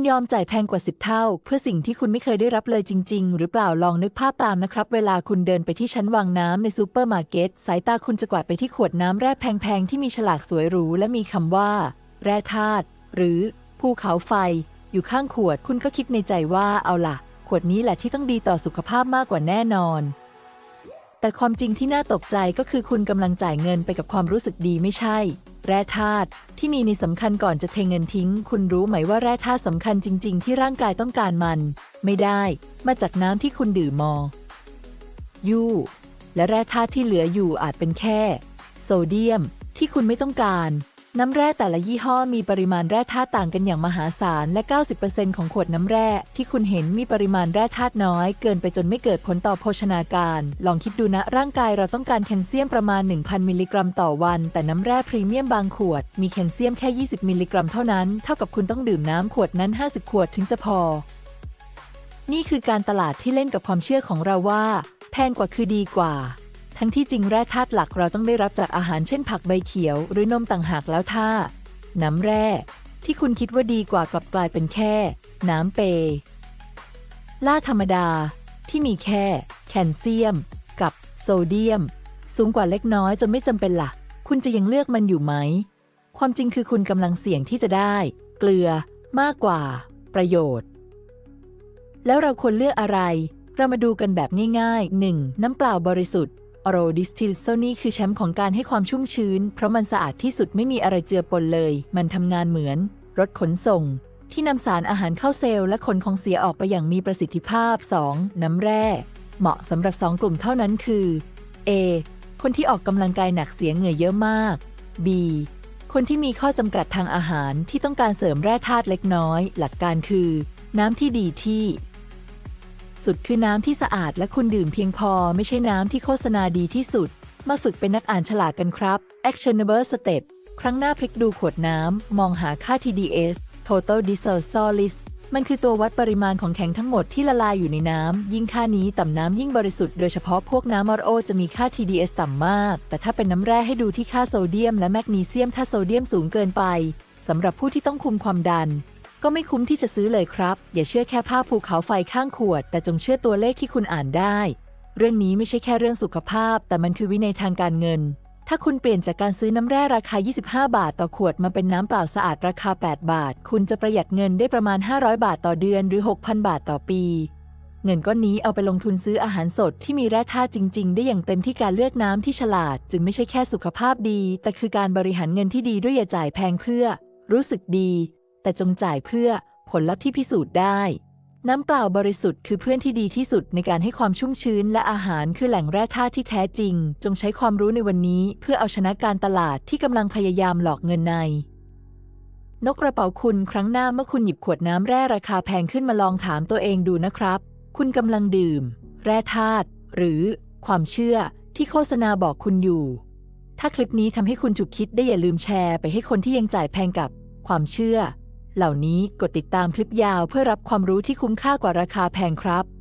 คุณยอมจ่ายแพงกว่าสิบเท่า เพื่อสิ่งที่คุณไม่เคยได้รับเลยจริง ๆ หรือเปล่าลองนึกภาพตามนะครับ เวลาคุณเดินไปที่ชั้นวางน้ำในซูเปอร์มาร์เก็ตสายตาคุณจะกวาดไปที่ขวดน้ำแร่แพงๆที่มีฉลากสวยหรูและมีคำว่า แร่ธาตุหรือภูเขาไฟ อยู่ข้างขวดคุณก็คิดในใจว่าเอาล่ะ ขวดนี้แหละที่ต้องดีต่อสุขภาพมากกว่าแน่นอน แต่ความจริงที่น่าตกใจก็คือคุณกำลังจ่ายเงินไปกับความรู้สึกดีไม่ใช่ แร่ธาตุที่มีในสำคัญก่อนจะเทเงินทิ้ง คุณรู้ไหมว่าแร่ธาตุสำคัญจริง ๆ ที่ร่างกายต้องการมัน ไม่ได้ มาจากน้ำที่คุณดื่มมอ ยู่ และแร่ธาตุที่เหลืออยู่อาจเป็นแค่ โซเดียม ที่คุณไม่ต้องการ น้ำแร่แต่ละยี่ห้อมีปริมาณแร่ธาตุต่างกันอย่างมหาศาล และ 90%ของขวดน้ำแร่ที่คุณเห็นมีปริมาณแร่ธาตุน้อย เกินไปจนไม่เกิดผลต่อโภชนาการ ลองคิดดูนะร่างกายเราต้องการแคลเซียมประมาณ 1,000 มิลลิกรัมต่อวัน แต่น้ำแร่พรีเมียมบางขวด มีแคลเซียมแค่ 20 มิลลิกรัมเท่านั้น เท่ากับคุณต้องดื่มน้ำขวดนั้น 50 ขวดถึงจะพอ นี่คือการตลาดที่เล่นกับความเชื่อของเราว่า แพงกว่าคือดีกว่า ทั้งที่จริงแร่ธาตุหลักเราต้องได้รับจากอาหารเช่นผักใบเขียว หรือนมต่างหากแล้วถ้า น้ำแร่ ที่คุณคิดว่าดีกว่ากลับกลายเป็นแค่ น้ำเปล่าธรรมดา ที่มีแค่ แคลเซียม กับโซเดียม สูงกว่าเล็กน้อยจนไม่จำเป็นละ่ะ คุณจะยังเลือกมันอยู่ไหม ความจริงคือคุณกำลังเสี่ยงที่จะได้ เกลือมากกว่า ประโยชน์ แล้วเราควรเลือกอะไร เรามาดูกันแบบง่ายๆ 1. น้ำเปล่าบริสุทธิ์ อโรดิสติลโซนี่คือแชมป์ของการให้ความชุ่มชื้น เพราะมันสะอาดที่สุดไม่มีอะไรเจือปนเลย มันทำงานเหมือน รถขนส่ง ที่นำสารอาหารเข้าเซลล์และขนของเสียออกไปอย่างมีประสิทธิภาพ 2. น้ำแร่ เหมาะสำหรับ 2 กลุ่มเท่านั้นคือ A คนที่ออกกำลังกายหนักเสียเหงื่อเยอะมาก B คนที่มีข้อจำกัดทางอาหารที่ต้องการเสริมแร่ธาตุเล็กน้อย หลักการคือ น้ำที่ดีที่ สุดคือน้ำที่สะอาดและคุณดื่มเพียงพอไม่ใช่น้ำที่โฆษณาดีที่สุด มาฝึกเป็นนักอ่านฉลาดกันครับ Actionable Step ครั้งหน้าพลิกดูขวดน้ำ มองหาค่า TDS Total Dissolved List มันคือตัววัดปริมาณของแข็งทั้งหมดที่ละลายอยู่ในน้ำ ยิ่งค่านี้ต่ำน้ำยิ่งบริสุทธิ์โดยเฉพาะพวกน้ำมอรโอจะมีค่า TDS ต่ำมาก แต่ถ้าเป็นน้ำแร่ให้ดูที่ค่าโซเดียมและแมกนีเซียมถ้าโซเดียมสูงเกินไปสำหรับผู้ที่ต้องคุมความดัน ก็ไม่คุ้มที่จะซื้อเลยครับ อย่าเชื่อแค่ภาพภูเขาไฟข้างขวด แต่จงเชื่อตัวเลขที่คุณอ่านได้ เรื่องนี้ไม่ใช่แค่เรื่องสุขภาพ แต่มันคือวินัยทางการเงิน ถ้าคุณเปลี่ยนจากการซื้อน้ำแร่ราคา 25 บาทต่อขวดมาเป็นน้ำเปล่าสะอาดราคา 8 บาท คุณจะประหยัดเงินได้ประมาณ 500 บาทต่อเดือนหรือ 6,000 บาทต่อปี เงินก้อนนี้เอาไปลงทุนซื้ออาหารสดที่มีแร่ธาตุจริง ๆ ได้อย่างเต็มที่การเลือกน้ำที่ฉลาด จึงไม่ใช่แค่สุขภาพดี แต่คือการบริหารเงินที่ดีด้วยอย่าจ่ายแพงเพื่อ รู้สึกดี แต่จงจ่ายเพื่อผลลัพธ์ที่พิสูจน์ได้ น้ำเปล่าบริสุทธิ์คือเพื่อนที่ดีที่สุดในการให้ความชุ่มชื้นและอาหารคือแหล่งแร่ธาตุที่แท้จริง จงใช้ความรู้ในวันนี้ เพื่อเอาชนะการตลาดที่กำลังพยายามหลอกเงินใน นกกระเป๋าคุณครั้งหน้าเมื่อคุณหยิบขวดน้ำแร่ราคาแพงขึ้นมาลองถามตัวเองดูนะครับ คุณกำลังดื่ม แร่ธาตุหรือความเชื่อที่โฆษณาบอกคุณอยู่ ถ้าคลิปนี้ทำให้คุณฉุกคิดได้อย่าลืมแชร์ไปให้คนที่ยังจ่ายแพงกับความเชื่อ เหล่านี้กดติดตามคลิปยาวเพื่อรับความรู้ที่คุ้มค่ากว่าราคาแพงครับ